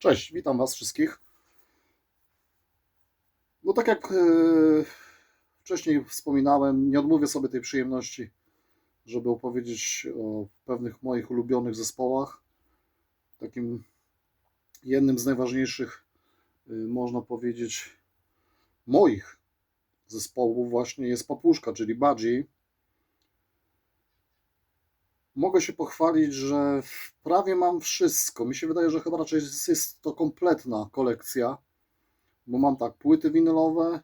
Cześć, witam Was wszystkich. No tak jak e, wcześniej wspominałem, nie odmówię sobie tej przyjemności, żeby opowiedzieć o pewnych moich ulubionych zespołach. Takim jednym z najważniejszych, e, można powiedzieć, moich zespołów właśnie jest Papuszka, czyli Budgie. Mogę się pochwalić, że prawie mam wszystko. Mi się wydaje, że chyba raczej jest to kompletna kolekcja, bo mam tak płyty winylowe,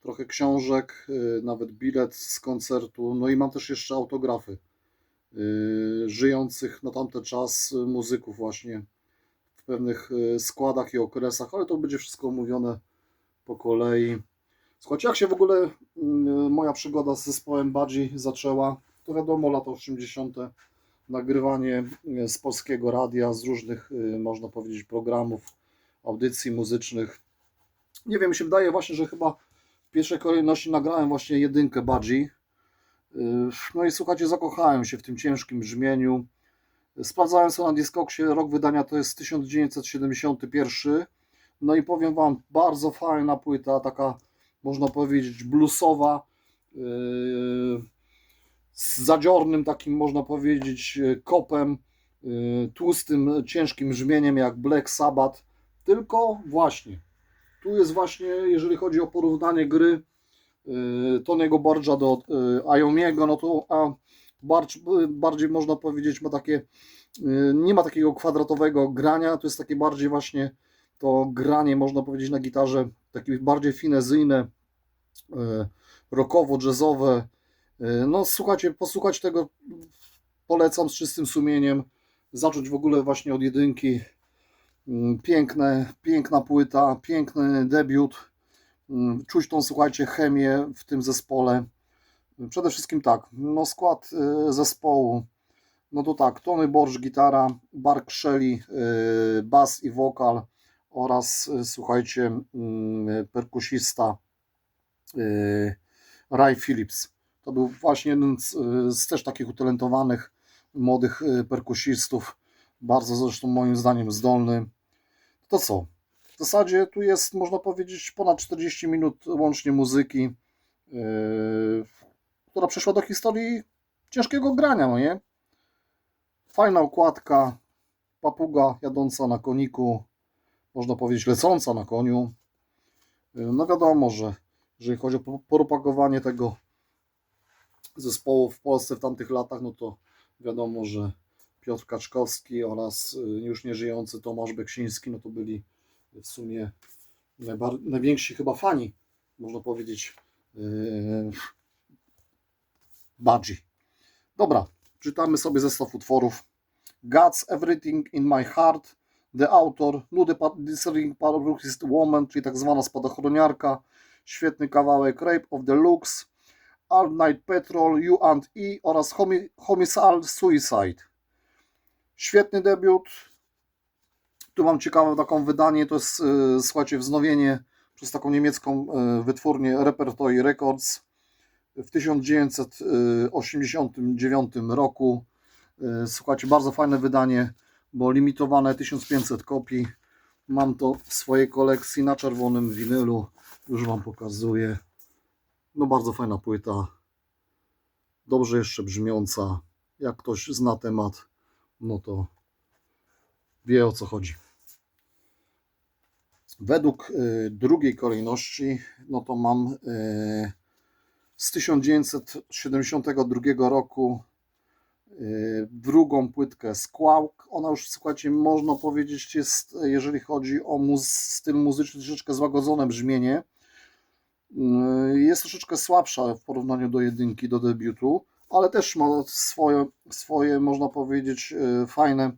trochę książek, yy, nawet bilet z koncertu, no i mam też jeszcze autografy yy, żyjących na tamten czas muzyków właśnie w pewnych yy, składach i okresach, ale to będzie wszystko omówione po kolei. Słuchajcie, jak się w ogóle moja przygoda z zespołem Budgie zaczęła? To wiadomo, lata 80. nagrywanie y, z polskiego radia, z różnych, y, można powiedzieć, programów, audycji muzycznych. Nie wiem, się wydaje właśnie, że chyba w pierwszej kolejności nagrałem właśnie jedynkę Budgie. Y, No i słuchajcie, zakochałem się w tym ciężkim brzmieniu. Sprawdzałem sobie na Discogsie, rok wydania to jest 1971. No i powiem Wam, bardzo fajna płyta, taka można powiedzieć bluesowa, yy, z zadziornym takim, można powiedzieć, kopem, yy, tłustym, ciężkim brzmieniem jak Black Sabbath, tylko właśnie, tu jest właśnie, jeżeli chodzi o porównanie gry yy, Tony'ego Barge'a do Iomiego, no to a bardziej można powiedzieć ma takie, nie ma takiego kwadratowego grania, to jest takie bardziej właśnie to granie, można powiedzieć, na gitarze, takie bardziej finezyjne, rockowo-jazzowe, no słuchajcie, posłuchać tego polecam z czystym sumieniem. Zacząć w ogóle właśnie od jedynki. Mm, Piękne, piękna płyta, piękny debiut. Mm, Czuć tą, słuchajcie, chemię w tym zespole. Przede wszystkim tak, no skład y, zespołu. No to tak, Tony Borsz gitara, Bark Shelley y, bas i wokal oraz y, słuchajcie, perkusista y, Ray Phillips. To był właśnie jeden z, z też takich utalentowanych młodych y, perkusistów, bardzo zresztą moim zdaniem zdolny. To co? W zasadzie tu jest, można powiedzieć, ponad 40 minut łącznie muzyki, yy, która przeszła do historii ciężkiego grania, no nie? Fajna układka, papuga jadąca na koniku, można powiedzieć lecąca na koniu. Yy, No wiadomo, że jeżeli chodzi o propagowanie tego zespołu w Polsce w tamtych latach, no to wiadomo, że Piotr Kaczkowski oraz y, już nieżyjący Tomasz Beksiński, no to byli w sumie najwięksi chyba fani, można powiedzieć, yy, Budgie. Dobra, czytamy sobie zestaw utworów. God's Everything in My Heart, The Author, Nudy Discerning Parochist Woman, czyli tak zwana spadochroniarka, świetny kawałek Rape of the Lux, All Night Patrol, You and E oraz Homi Homicide Suicide. Świetny debiut. Tu mam ciekawe taką wydanie, to jest yy, słuchajcie wznowienie przez taką niemiecką yy, wytwórnię Repertory Records w 1989 roku. Yy, słuchajcie, bardzo fajne wydanie, bo limitowane 1500 kopii. Mam to w swojej kolekcji na czerwonym winylu. Już Wam pokazuję. No bardzo fajna płyta. Dobrze jeszcze brzmiąca. Jak ktoś zna temat, no to wie o co chodzi. Według y, drugiej kolejności, no to mam y, z 1972 roku y, drugą płytkę Squawk. Ona już, słuchajcie, można powiedzieć, jest, jeżeli chodzi o muz- styl muzyczny, troszeczkę złagodzone brzmienie. Y, Jest troszeczkę słabsza w porównaniu do jedynki, do debiutu, ale też ma swoje, swoje można powiedzieć, y, fajne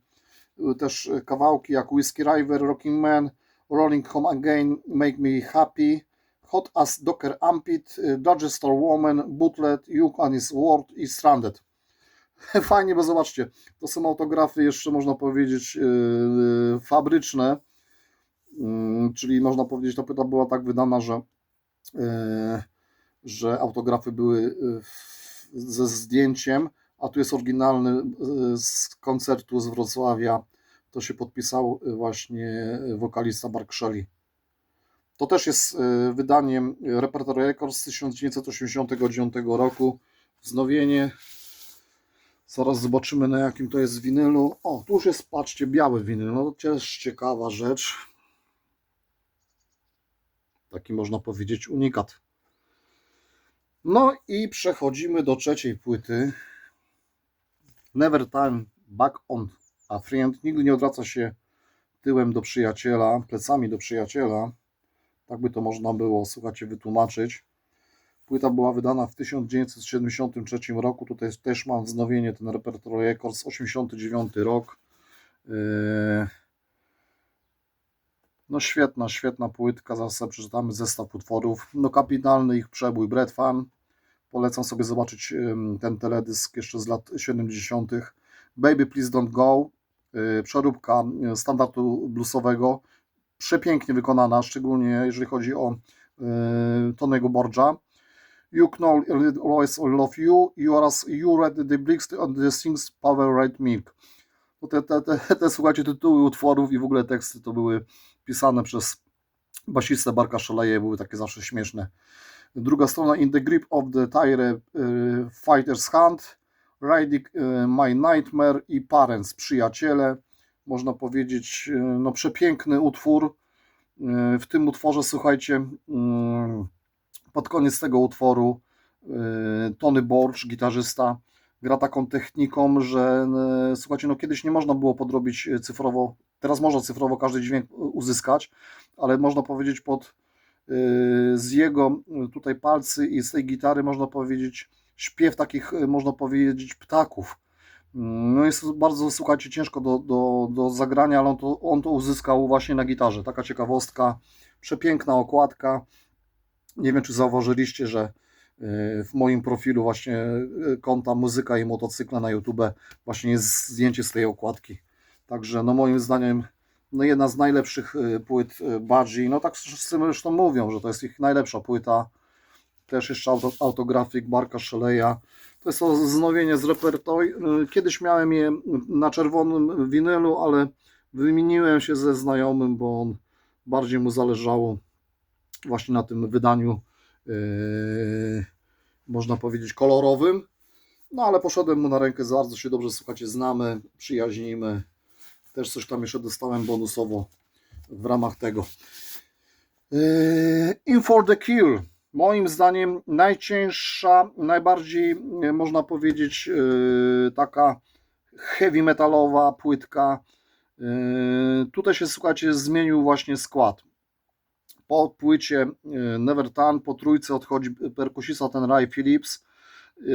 y, też kawałki jak Whiskey River, Rocking Man, Rolling Home Again, Make Me Happy, Hot as Docker Ampit, Dodgester Woman, Bootlet, You and His World i Stranded. Fajnie, bo zobaczcie, to są autografy jeszcze można powiedzieć fabryczne, Yy, czyli można powiedzieć, ta płyta była tak wydana, że że autografy były e, ze zdjęciem, a tu jest oryginalny e, z koncertu z Wrocławia to się podpisał właśnie wokalista Mark Shelley. To też jest wydaniem Repertory Records z 1989 roku. Wznowienie. Zaraz zobaczymy na jakim to jest winylu. O, tu już jest, patrzcie, biały winyl. No to też ciekawa rzecz. Taki można powiedzieć unikat. No i przechodzimy do trzeciej płyty. Never Time Back on a Friend. Nigdy nie odwraca się tyłem do przyjaciela, plecami do przyjaciela. Tak by to można było, słuchajcie, wytłumaczyć. Płyta była wydana w 1973 roku. Tutaj też mam wznowienie, ten Repertory Records, 89 rok. Yy, No świetna, świetna płytka. Sobie przeczytamy zestaw utworów. No kapitalny ich przebój, Bread Fan. Polecam sobie zobaczyć ten teledysk jeszcze z lat 70. Baby Please Don't Go. Yy, Przeróbka yy, standardu bluesowego. Przepięknie wykonana, szczególnie jeżeli chodzi o yy, Tonego Borgia. You know always love you. Are as you read the bricks on the things Power Red Milk. No te, te, te, te, słuchajcie, tytuły utworów i w ogóle teksty to były pisane przez basistę Barka Szaleje, były takie zawsze śmieszne. Druga strona In the Grip of the Tire y, Fighter's Hand, Riding y, My Nightmare i Parents, Przyjaciele. Można powiedzieć, y, no przepiękny utwór. W tym utworze, słuchajcie, pod koniec tego utworu Tony Borch, gitarzysta, gra taką techniką, że słuchajcie, no kiedyś nie można było podrobić cyfrowo, teraz można cyfrowo każdy dźwięk y, uzyskać, ale można powiedzieć pod y, z jego y, tutaj palcy i z tej gitary można powiedzieć śpiew takich, można powiedzieć, ptaków. Mm, No jest bardzo, słuchajcie, ciężko do, do, do zagrania, ale on to, on to uzyskał właśnie na gitarze. Taka ciekawostka, przepiękna okładka. Nie wiem, czy zauważyliście, że w moim profilu właśnie konta Muzyka i Motocykle na YouTube właśnie jest zdjęcie z tej okładki. Także no moim zdaniem no jedna z najlepszych y, płyt y, Budgie. No tak wszyscy zresztą mówią, że to jest ich najlepsza płyta. Też jeszcze auto, autografik Barka Szeleja. To jest to znowienie z repertory. Y, Kiedyś miałem je na czerwonym winylu, ale wymieniłem się ze znajomym, bo on bardziej mu zależało właśnie na tym wydaniu yy, można powiedzieć kolorowym. No ale poszedłem mu na rękę, bardzo się dobrze słuchacie, znamy, przyjaźnimy. Też coś tam jeszcze dostałem bonusowo w ramach tego. Yy, In for the Kill. Moim zdaniem najcięższa, najbardziej yy, można powiedzieć yy, taka heavy metalowa płytka. Tutaj się słuchajcie zmienił właśnie skład. Po płycie Never Tan, po trójce odchodzi perkusista ten Ray Phillips.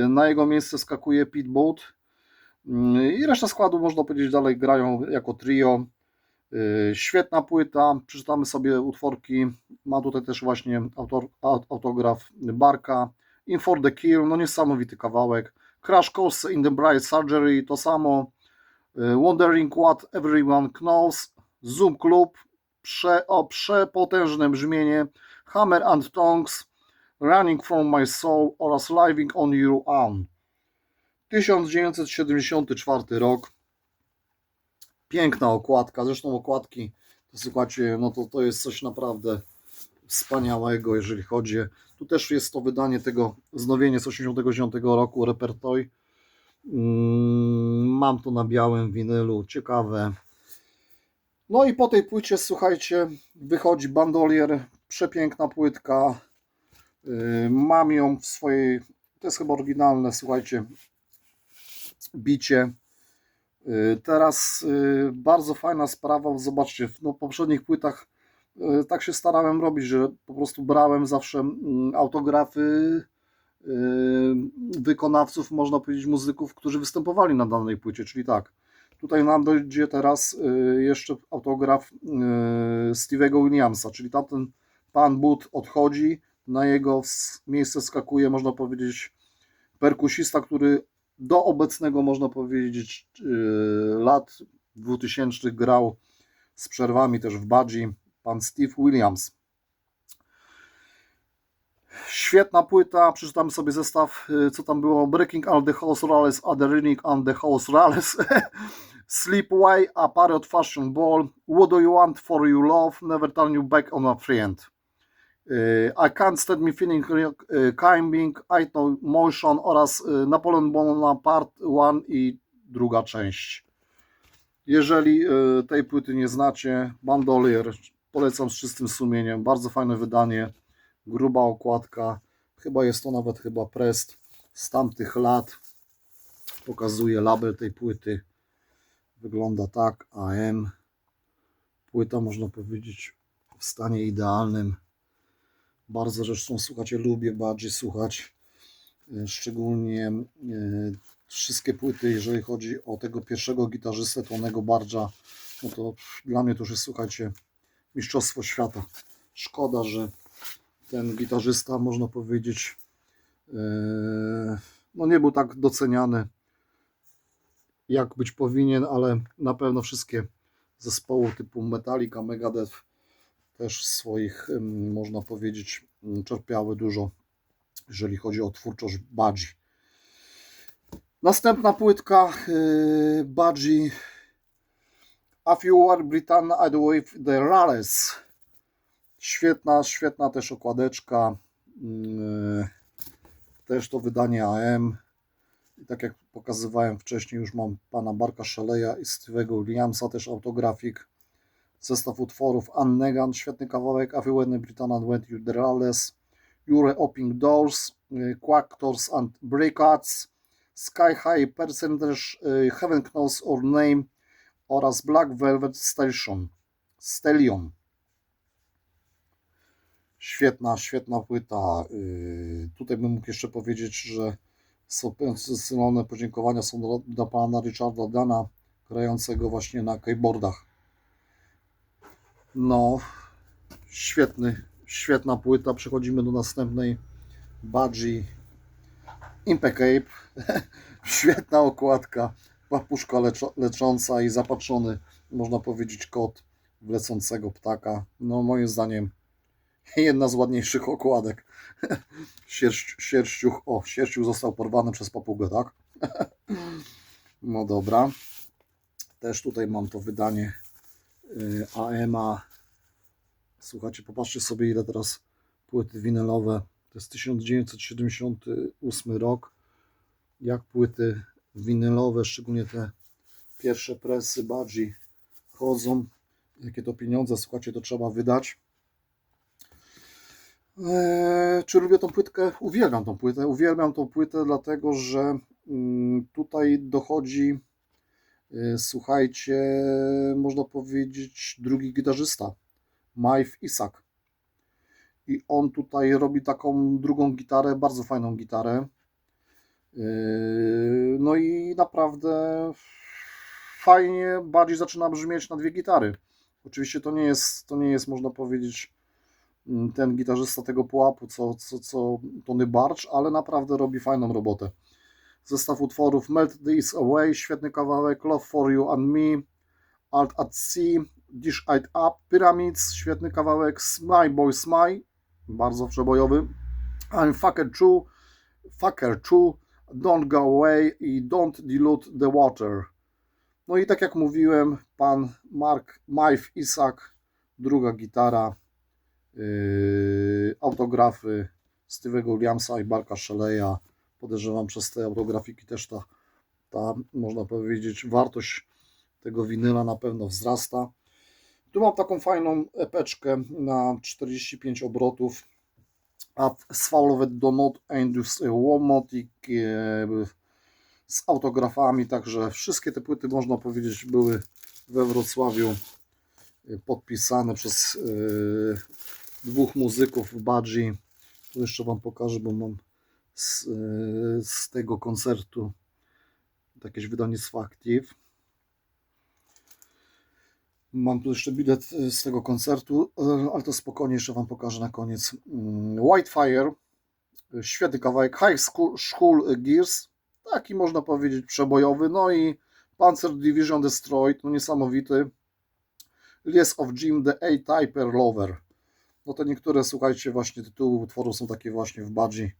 Na jego miejsce skakuje Pete Boot. I reszta składu można powiedzieć dalej grają jako trio. Yy, Świetna płyta, przeczytamy sobie utworki. Ma tutaj też właśnie autor, aut- autograf Barka. In for the Kill, no niesamowity kawałek. Crash Course in the Bright Surgery, to samo. Yy, Wondering What Everyone Knows. Zoom Club, prze, o przepotężne brzmienie. Hammer and Tongues, Running from My Soul oraz Living on Your Own. 1974 rok. Piękna okładka, zresztą okładki, to słuchajcie, no to, to jest coś naprawdę wspaniałego, jeżeli chodzi. Tu też jest to wydanie tego wznowienie z 89 roku, repertory. Mm, Mam to na białym winylu, ciekawe. No i po tej płycie, słuchajcie, wychodzi Bandolier, przepiękna płytka. Yy, Mam ją w swojej, to jest chyba oryginalne, słuchajcie, bicie. Yy, Teraz yy, bardzo fajna sprawa, zobaczcie, no, w poprzednich płytach yy, tak się starałem robić, że po prostu brałem zawsze mm, autografy wykonawców, można powiedzieć muzyków, którzy występowali na danej płycie, czyli tak, tutaj nam dojdzie teraz jeszcze autograf Stevie'ego Williamsa, czyli tamten pan But odchodzi, na jego miejsce skakuje, można powiedzieć, perkusista, który do obecnego, można powiedzieć, yy, lat 2000 grał z przerwami też w Budgie, pan Steve Williams. Świetna płyta, przeczytamy sobie zestaw, yy, co tam było, Breaking All the House Rales, Aderining and the House Rales, Sleepaway, A Parrot Fashion Ball, What Do You Want For You Love, Never Turn You Back On A Friend. Y, I Can't Stand Me Feeling y, Climbing, I Know Motion oraz y, Napoleon Bonaparte One i druga część. Jeżeli tej płyty nie znacie, Bandolier, polecam z czystym sumieniem, bardzo fajne wydanie, gruba okładka, chyba jest to nawet chyba prest z tamtych lat, pokazuje label tej płyty, wygląda tak, AM, płyta można powiedzieć w stanie idealnym, bardzo zresztą słuchacie, lubię bardziej słuchać, y, szczególnie y, wszystkie płyty, jeżeli chodzi o tego pierwszego gitarzystę, Tonego Bardzia, no to dla mnie to już jest, słuchajcie, mistrzostwo świata. Szkoda, że ten gitarzysta, można powiedzieć, e, no nie był tak doceniany, jak być powinien, ale na pewno wszystkie zespoły typu Metallica, Megadeth też swoich, można powiedzieć, czerpiały dużo, jeżeli chodzi o twórczość Badzi. Następna płytka yy, Budgie A Few War Britannia I With The Rales. Świetna, świetna też okładeczka. Yy, też to wydanie AM. I tak jak pokazywałem wcześniej, już mam pana Barka Shaleya i Steve'ego Williamsa, też autografik. Zestaw utworów Annegan, świetny kawałek A Few War Britannia I Went With The Rales. Jure Opening Doors, yy, Quacktors and Breakouts. Sky High Percentage, y, Heaven Knows Our Name oraz Black Velvet Station. Stellion. Świetna, świetna płyta. Y, Tutaj bym mógł jeszcze powiedzieć, że specjalne podziękowania są dla, dla pana Richarda Dana, grającego właśnie na keyboardach. No, świetny, świetna płyta. Przechodzimy do następnej. Budgie Impecape. Świetna okładka. Papuszka leczo, lecząca i zapatrzony, można powiedzieć, kot w lecącego ptaka. No, moim zdaniem, jedna z ładniejszych okładek. Sierść, sierściuch, o, sierściuch został porwany przez papugę, tak? No dobra. Też tutaj mam to wydanie AMA. Słuchajcie, popatrzcie sobie, ile teraz płyty winylowe to jest 1978 rok. Jak płyty winylowe, szczególnie te pierwsze presy Budgie chodzą. Jakie to pieniądze, słuchajcie, to trzeba wydać. Eee, czy lubię tą płytkę? Uwielbiam tą płytę. Uwielbiam tą płytę, dlatego że mm, tutaj dochodzi, słuchajcie, można powiedzieć, drugi gitarzysta, Maif Isak i on tutaj robi taką drugą gitarę, bardzo fajną gitarę. Yy, No i naprawdę fajnie bardziej zaczyna brzmieć na dwie gitary. Oczywiście to nie jest, to nie jest można powiedzieć mm, ten gitarzysta tego pułapu, co, co, co Tony Barcz, ale naprawdę robi fajną robotę. Zestaw utworów Melt This Away, świetny kawałek, Love For You and Me, Alt at Sea, Dish It Up, Pyramids, świetny kawałek, Smile Boy Smile, bardzo przebojowy. I'm fucker true, fucker true, don't go away i don't dilute the water. No i tak jak mówiłem, pan Mark Maif Isak, druga gitara, yy, autografy Steve'ego Williamsa i Barka Shelley'a. Podejrzewam przez te autografiki też ta, ta, można powiedzieć, wartość tego winyla na pewno wzrasta. Tu mam taką fajną epeczkę na 45 obrotów. A Swallowed Donut Andrews Łomotik z autografami, także wszystkie te płyty można powiedzieć były we Wrocławiu e, podpisane przez e, dwóch muzyków w Budgie. Tu jeszcze Wam pokażę, bo mam z, z tego koncertu jakieś wydawnictwo Active. Mam tu jeszcze bilet z tego koncertu, ale to spokojnie jeszcze Wam pokażę na koniec. Mm, Whitefire, świetny kawałek, High School, School Gears, taki można powiedzieć przebojowy, no i Panzer Division Destroyed, no niesamowity. Lies of Jim the A-Typer Lover. No to niektóre, słuchajcie, właśnie tytuły utworu są takie właśnie w Budgie,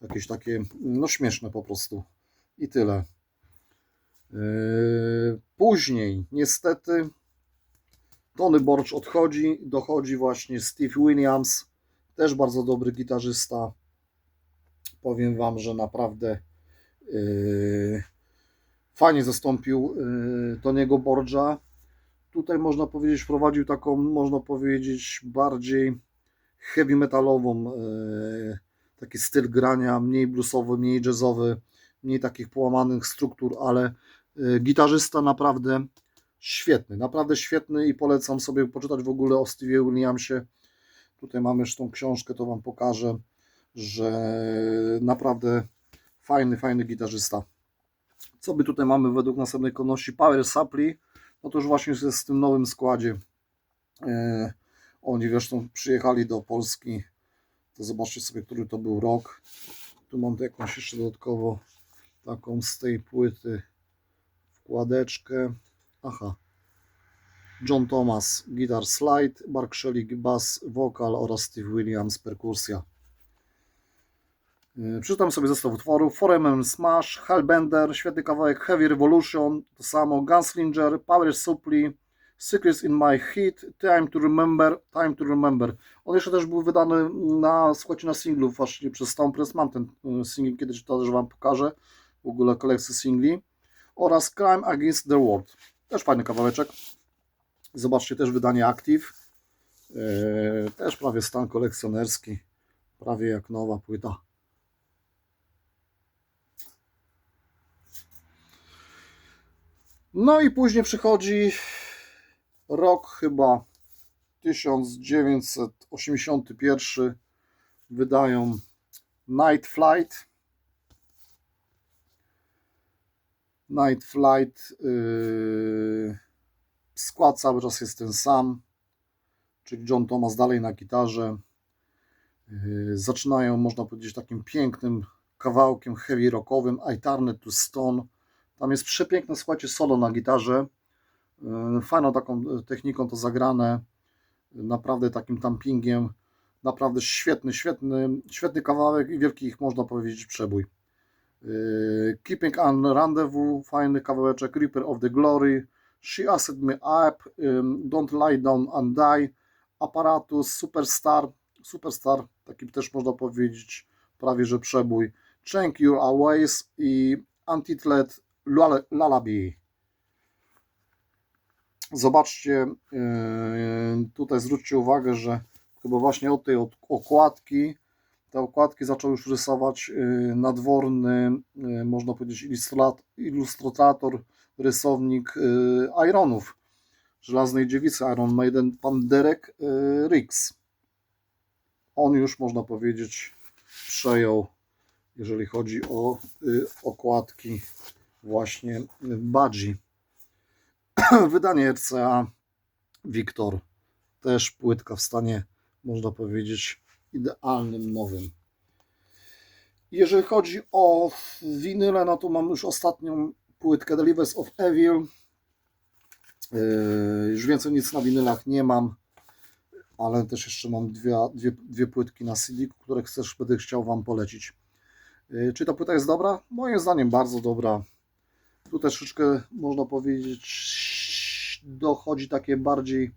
jakieś takie, no śmieszne po prostu. I tyle. Yy, Później, niestety, Tony Borch odchodzi, dochodzi właśnie Steve Williams, też bardzo dobry gitarzysta. Powiem Wam, że naprawdę yy, fajnie zastąpił yy, Tony'ego Borgia. Tutaj można powiedzieć, wprowadził taką, można powiedzieć, bardziej heavy metalową, yy, taki styl grania, mniej bluesowy, mniej jazzowy, mniej takich połamanych struktur, ale yy, gitarzysta naprawdę świetny, naprawdę świetny i polecam sobie poczytać w ogóle o Stevie Williamsie. Tutaj mamy już tą książkę, to Wam pokażę, że naprawdę fajny, fajny gitarzysta. Co by tutaj mamy według następnej kolejności? Power Supply, no to już właśnie jest w tym nowym składzie. E, oni zresztą przyjechali do Polski, to zobaczcie sobie, który to był rok. Tu mam jakąś jeszcze dodatkowo taką z tej płyty wkładeczkę. Aha. John Thomas, gitar slide, Mark Shelley, bass, wokal oraz Steve Williams, perkusja. Yy, Przeczytam sobie zestaw utworów. Foreman Smash, Hellbender, świetny kawałek Heavy Revolution, to samo Gunslinger, Power Supply, Secrets in My Heat, Time to Remember, Time to Remember. On jeszcze też był wydany na, słuchajcie, na singlu właśnie przez Stone Press. Mam ten yy, singiel, kiedyś to też Wam pokażę. W ogóle kolekcję singli. Oraz Crime Against the World. Też fajny kawałeczek. Zobaczcie też wydanie Active. Yy, też prawie stan kolekcjonerski. Prawie jak nowa płyta. No i później przychodzi rok chyba 1981. Wydają Night Flight. Night Flight. Yy, skład cały czas jest ten sam, czyli John Thomas dalej na gitarze. Yy, zaczynają, można powiedzieć, takim pięknym kawałkiem heavy rockowym, I Turned to Stone. Tam jest przepiękne, słuchajcie, solo na gitarze. Yy, Fajną taką techniką to zagrane, naprawdę takim tampingiem. Naprawdę świetny, świetny, świetny kawałek i wielki ich, można powiedzieć, przebój. Yy, Keeping on Rendezvous, fajny kawałeczek, Reaper of the Glory, She Asked Me Up, Don't Lie Down and Die, Apparatus, Superstar, Superstar, taki też można powiedzieć prawie że przebój, Change Your Aways i Untitled Lull- Lullaby. Zobaczcie, yy, tutaj zwróćcie uwagę, że chyba właśnie od tej okładki, te okładki zaczął już rysować yy, nadworny, yy, można powiedzieć, ilustrat, ilustrator, rysownik Ironów, Żelaznej Dziewicy Iron Maiden, pan Derek Riggs. On już, można powiedzieć, przejął, jeżeli chodzi o okładki właśnie Budgie. Wydanie RCA Wiktor. Też płytka w stanie, można powiedzieć, idealnym, nowym. Jeżeli chodzi o winyle, no to mam już ostatnią płytkę Delivers of Evil. Yy, Już więcej nic na winylach nie mam, ale też jeszcze mam dwie, dwie, dwie płytki na CD, które też będę chciał Wam polecić. Yy, Czy ta płyta jest dobra? Moim zdaniem bardzo dobra. Tu troszeczkę można powiedzieć dochodzi takie bardziej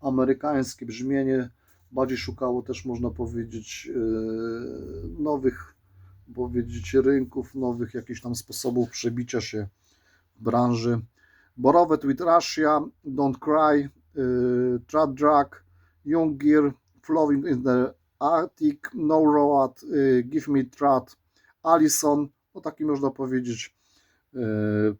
amerykańskie brzmienie. Bardziej szukało też można powiedzieć yy, nowych powiedzieć rynków, nowych jakichś tam sposobów przebicia się w branży. Borovet with Russia, Don't Cry, yy, Trad Drag, Young Gear, Flowing in the Attic, No Road, yy, Give Me Trad, Allison, no taki można powiedzieć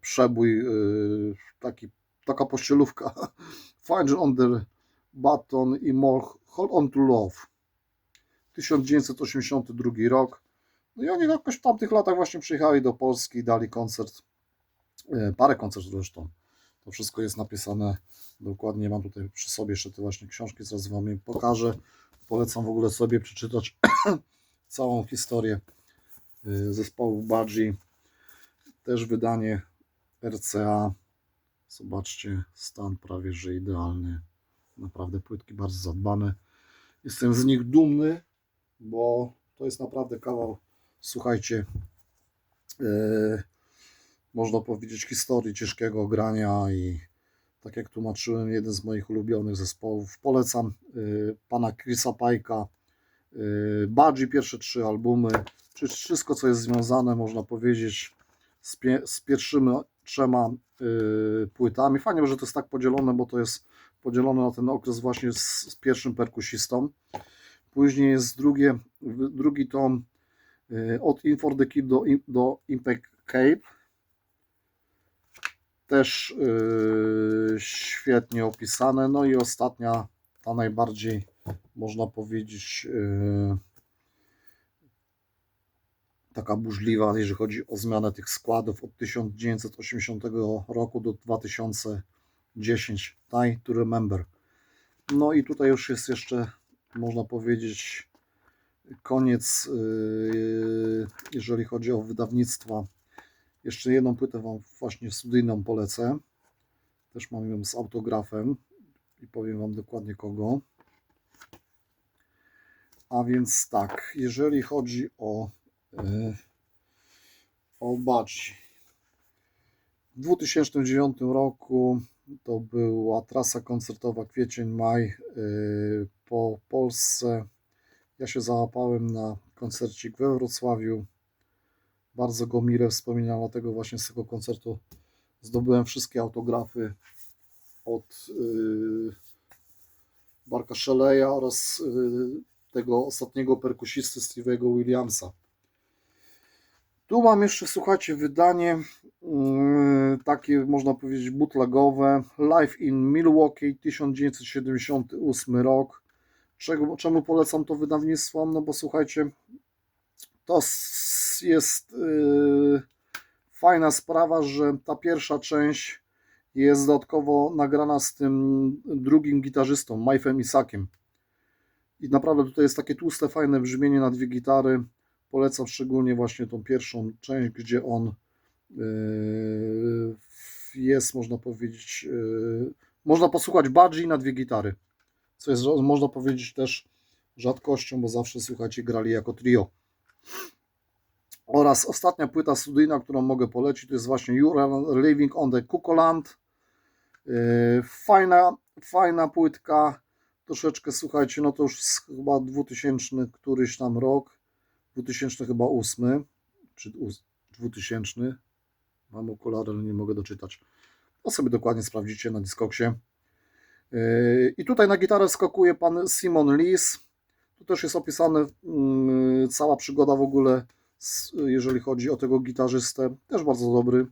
przebój, yy, taki, taka pościelówka. Find on the Button i More Hold on to Love. 1982 rok. No i oni jakoś w tamtych latach właśnie przyjechali do Polski i dali koncert. E, Parę koncertów zresztą. To wszystko jest napisane dokładnie. Mam tutaj przy sobie jeszcze te właśnie książki, zaraz Wam je pokażę. Polecam w ogóle sobie przeczytać całą historię zespołu Budgie. Też wydanie RCA. Zobaczcie, stan prawie że idealny. Naprawdę płytki bardzo zadbane. Jestem z nich dumny, bo to jest naprawdę kawał, słuchajcie, e, można powiedzieć, historii ciężkiego grania i tak jak tłumaczyłem, jeden z moich ulubionych zespołów. Polecam y, pana Chrisa Pajka, y, Budgie, pierwsze trzy albumy, czy wszystko, co jest związane, można powiedzieć, z, pie, z pierwszymi trzema y, płytami. Fajnie, że to jest tak podzielone, bo to jest podzielone na ten okres właśnie z, z pierwszym perkusistą. Później jest drugie, drugi tom y, od In for the Kid do, do Impact Cape. Też y, świetnie opisane. No i ostatnia, ta najbardziej, można powiedzieć, y, taka burzliwa, jeżeli chodzi o zmianę tych składów od 1980 roku do 2010. Time to Remember. No i tutaj już jest jeszcze, można powiedzieć, koniec, yy, jeżeli chodzi o wydawnictwa. Jeszcze jedną płytę Wam właśnie studyjną polecę. Też mam ją z autografem i powiem Wam dokładnie kogo. A więc tak, jeżeli chodzi o, yy, o Badzi. W 2009 roku to była trasa koncertowa kwiecień-maj yy, po Polsce. Ja się załapałem na koncercik we Wrocławiu. Bardzo go mile wspominam, dlatego właśnie z tego koncertu zdobyłem wszystkie autografy od yy, Barka Shelley'a oraz tego ostatniego perkusisty Steve'ego Williamsa. Tu mam jeszcze, słuchajcie, wydanie yy, takie, można powiedzieć, bootlegowe. Live in Milwaukee, 1978 rok. Czego, czemu polecam to wydawnictwo? No bo słuchajcie, to jest yy, fajna sprawa, że ta pierwsza część jest dodatkowo nagrana z tym drugim gitarzystą, Majfem Isakiem. I naprawdę tutaj jest takie tłuste, fajne brzmienie na dwie gitary. Polecam szczególnie właśnie tą pierwszą część, gdzie on yy, jest, można powiedzieć, yy, można posłuchać Budgie na dwie gitary, co jest, można powiedzieć, też rzadkością, bo zawsze, słuchajcie, grali jako trio. Oraz ostatnia płyta studyjna, którą mogę polecić, to jest właśnie You're Living on the Kukoland. Yy, Fajna, fajna płytka, troszeczkę, słuchajcie, no to już chyba 2000 któryś tam rok, 2000 chyba 8, czy ós- 2000, mam okulary, ale nie mogę doczytać. To sobie dokładnie sprawdzicie na Discogsie. Yy, I tutaj na gitarę skakuje pan Simon Lis. Tu też jest opisane mm, cała przygoda w ogóle, jeżeli chodzi o tego gitarzystę. Też bardzo dobry.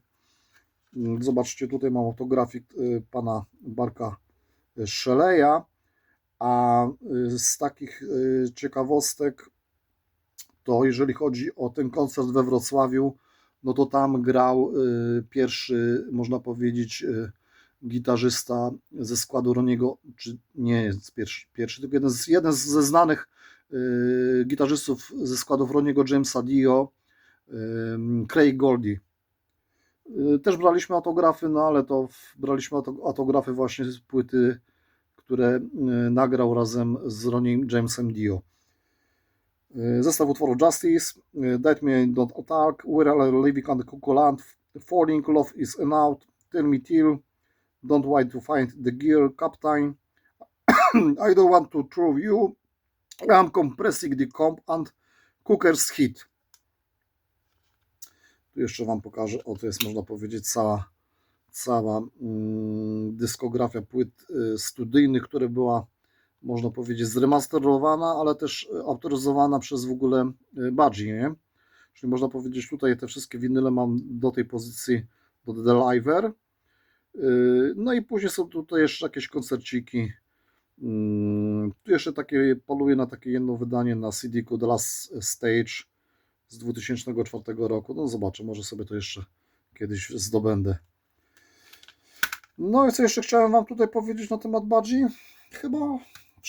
Mm, Zobaczcie, tutaj mam autografik y, pana Barka Szeleja. A y, z takich y, ciekawostek, to jeżeli chodzi o ten koncert we Wrocławiu, no to tam grał y, pierwszy, można powiedzieć, y, gitarzysta ze składu Roniego, czy nie jest pierwszy, pierwszy tylko jeden, z, jeden ze znanych y, gitarzystów ze składów Roniego Jamesa Dio, Craig Goldie. Też braliśmy autografy, no ale to braliśmy auto- autografy właśnie z płyty, które nagrał razem z Ronnie Jamesem Dio. Y, Zestaw utworów Justice, y, Dead Me Don't Attack, We're All Living on the Cuckoo Falling, Love is an Out, Tell Me Till, Don't Wait to Find the Gear, Captain, I Don't Want to Throw You, I'm Compressing the Comp and Cooker's Hit. Tu jeszcze Wam pokażę, o to jest można powiedzieć cała, cała mm, dyskografia płyt y, studyjnych, która była można powiedzieć zremasterowana, ale też y, autoryzowana przez w ogóle y, Budgie, nie? Czyli można powiedzieć tutaj te wszystkie winyle mam do tej pozycji do The Liver. Y, No i później są tutaj jeszcze jakieś koncerciki. Mm, Tu jeszcze takie poluję na takie jedno wydanie na CD-ku The Last Stage z 2004 roku. No zobaczę, może sobie to jeszcze kiedyś zdobędę. No i co jeszcze chciałem Wam tutaj powiedzieć na temat Budgie? Chyba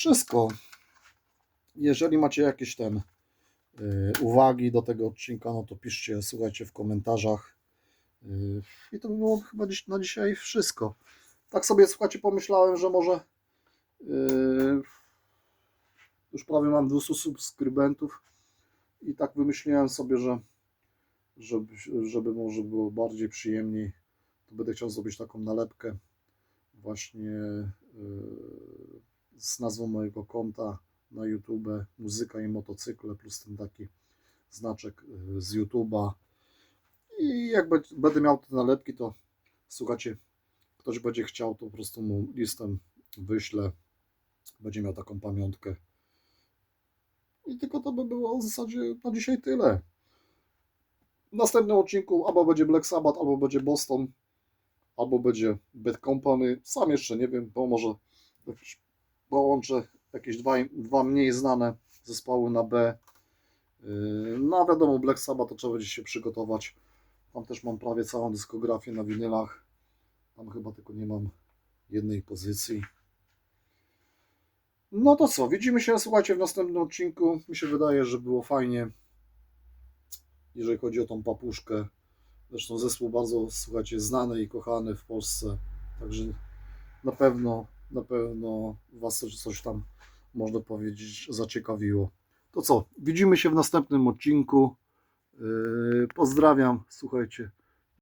wszystko. Jeżeli macie jakieś ten uwagi do tego odcinka, no to piszcie, słuchajcie w komentarzach. Y, I to by było chyba na dzisiaj wszystko. Tak sobie, słuchajcie, pomyślałem, że może y, już prawie mam 200 subskrybentów i tak wymyśliłem sobie, że żeby, żeby może było bardziej przyjemniej, to będę chciał zrobić taką nalepkę właśnie yy, z nazwą mojego konta na YouTube Muzyka i motocykle plus ten taki znaczek yy, z YouTube'a. I jak będę miał te nalepki, to słuchajcie, ktoś będzie chciał, to po prostu mu listem wyślę. Będzie miał taką pamiątkę. I tylko to by było w zasadzie na dzisiaj tyle. W następnym odcinku albo będzie Black Sabbath, albo będzie Boston, albo będzie Bad Company. Sam jeszcze nie wiem, bo może jakieś połączę jakieś dwa, dwa mniej znane zespoły na B. Yy, No wiadomo, Black Sabbath to trzeba będzie się przygotować. Tam też mam prawie całą dyskografię na winylach. Tam chyba tylko nie mam jednej pozycji. No to co, widzimy się, słuchajcie, w następnym odcinku. Mi się wydaje, że było fajnie, jeżeli chodzi o tą papuszkę. Zresztą zespół bardzo, słuchajcie, znany i kochany w Polsce. Także na pewno, na pewno Was coś, tam, można powiedzieć, zaciekawiło. To co, widzimy się w następnym odcinku. Yy, Pozdrawiam, słuchajcie.